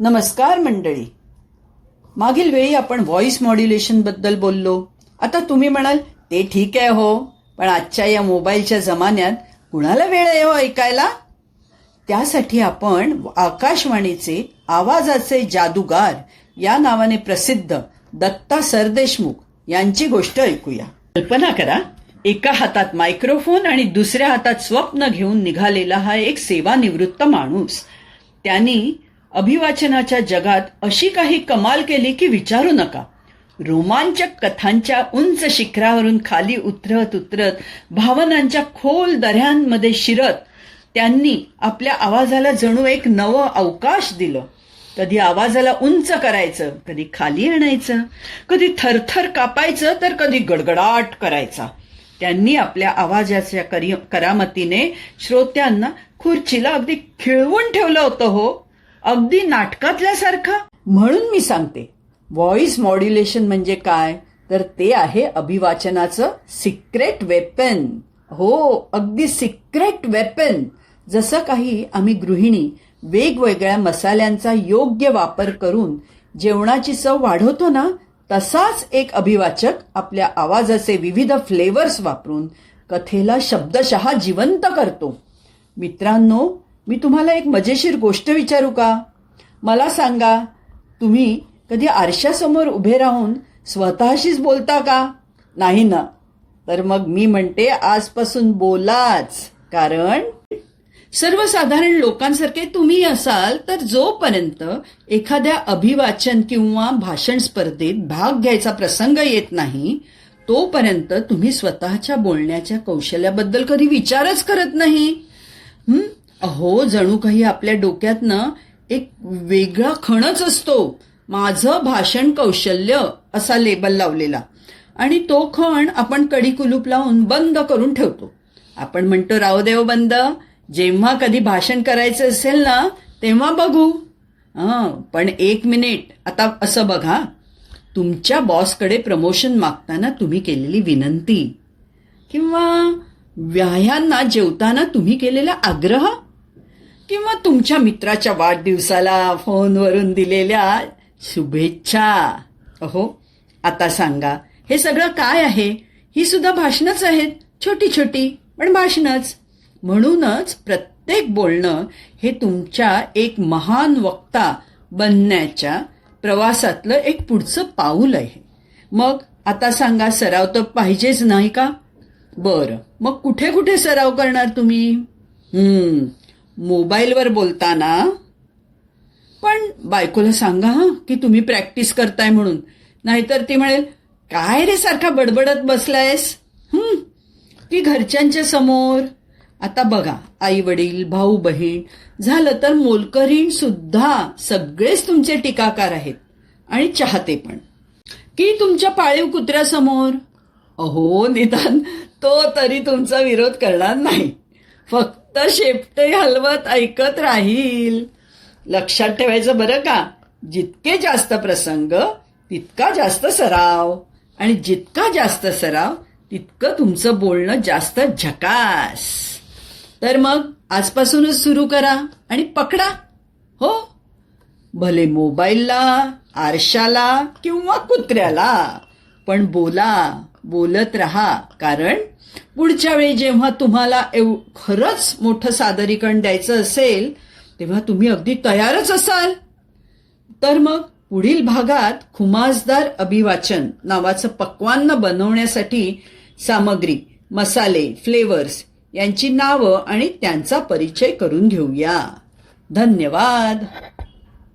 नमस्कार मंडळी. मागील वेळी आपण व्हॉइस मॉड्युलेशनबद्दल बोललो. आता तुम्ही म्हणाल ते ठीक आहे हो पण आजच्या या मोबाईलच्या जमान्यात कुणाला वेळ आहे हो ऐकायला? त्यासाठी आपण आकाशवाणीचे आवाजाचे जादूगार या नावाने प्रसिद्ध दत्ता सरदेशमुख यांची गोष्ट ऐकूया. कल्पना करा एका हातात मायक्रोफोन आणि दुसऱ्या हातात स्वप्न घेऊन निघालेला हा एक सेवानिवृत्त माणूस. त्यांनी अभिवाचनाच्या जगात अशी काही कमाल केली की विचारू नका. रोमांचक कथांच्या उंच शिखरावरून खाली उतरत उतरत भावनांच्या खोल दऱ्यांमध्ये शिरत त्यांनी आपल्या आवाजाला जणू एक नवं अवकाश दिलं. कधी आवाजाला उंच करायचं कधी खाली आणायचं कधी थरथर कापायचं तर कधी गडगडाट करायचा. त्यांनी आपल्या आवाजाच्या करी करामतीने श्रोत्यांना खुर्चीला अगदी खिळवून ठेवलं होतं हो. अगदी नाटकातल्यासारखं. म्हणून मी सांगते व्हॉइस मॉड्युलेशन म्हणजे काय? तर ते आहे अभिवाचनाचं सिक्रेट वेपन हो अगदी सिक्रेट वेपन जसं काही आम्ही गृहिणी वेगवेगळ्या मसाल्यांचा योग्य वापर करून जेवणाची चव वाढवतो ना तसाच एक अभिवाचक आपल्या आवाजाचे विविध फ्लेवर्स वापरून कथेला शब्दशः जिवंत करतो. मित्रांनो मी तुम्हाला एक मजेशीर गोष्ट विचारू का? मला सांगा तुम्ही कधी आरशासमोर उभे राहून स्वतःशीच बोलता का? नाही ना. तर मग मी म्हणते आजपासून बोलाच. कारण सर्वसाधारण लोकांसारखे तुम्ही असाल तर जोपर्यंत एखाद्या अभिवाचन किंवा भाषण स्पर्धेत भाग घ्यायचा प्रसंग येत नाही तोपर्यंत तुम्ही स्वतःच्या बोलण्याच्या कौशल्याबद्दल कधी विचारच करत नाही. अहो जणू काही आपल्या डोक्यातनं एक वेगळा खणच असतो. माझं भाषण कौशल्य असा लेबल लावलेला. आणि तो खण आपण कडी कुलूप लावून बंद करून ठेवतो. आपण म्हणतो रावदेव देव बंद. जेव्हा कधी भाषण करायचं असेल ना तेव्हा बघू. पण एक मिनिट. आता असं बघा. तुमच्या बॉसकडे प्रमोशन मागताना तुम्ही केलेली विनंती. किंवा व्याह्यांना जेवताना तुम्ही केलेला आग्रह? किंवा तुमच्या मित्राच्या वाढदिवसाला फोनवरून दिलेल्या शुभेच्छा. अहो आता सांगा हे सगळं काय आहे? ही सुद्धा भाषणच आहेत छोटी छोटी पण भाषणच. म्हणूनच प्रत्येक बोलणं हे तुमच्या एक महान वक्ता बनण्याच्या प्रवासातलं एक पुढचं पाऊल आहे. मग आता सांगा सराव तर पाहिजेच नाही का? बरं मग कुठे कुठे सराव करणार तुम्ही? मोबाईलवर बोलताना. पण बायकोला सांगा हा की तुम्ही प्रॅक्टिस करताय म्हणून. नाहीतर ती म्हणेल काय रे सारखा बडबडत बसलायस? हम्म की घरच्यांच्या समोर. आता बघा आई वडील भाऊ बहीण झालं तर मोलकरीण सुद्धा सगळेच तुमचे टीकाकार आहेत. आणि चाहते पण. की तुमच्या पाळीव कुत्र्यासमोर? अहो निदान तो तरी तुमचा विरोध करणार नाही. फक्त शेपटे हलवत ऐकत राहील. लक्षात ठेवायचं बरं का? जितके जास्त प्रसंग तितका जास्त सराव. आणि जितका जास्त सराव तितकं तुमचं बोलणं जास्त झकास. तर मग आजपासूनच सुरू करा आणि पकडा. हो? भले मोबाईलला आरशाला किंवा कुत्र्याला पण बोला. बोलत राहा. कारण पुढच्या वेळी जेव्हा तुम्हाला एव खरंच मोठं सादरीकरण द्यायचं असेल तेव्हा तुम्ही अगदी तयारच असाल. तर मग पुढील भागात खुमासदार अभिवाचन नावाचं पक्वान्न बनवण्यासाठी सामग्री मसाले फ्लेवर्स यांची नावं आणि त्यांचा परिचय करून घेऊया. धन्यवाद.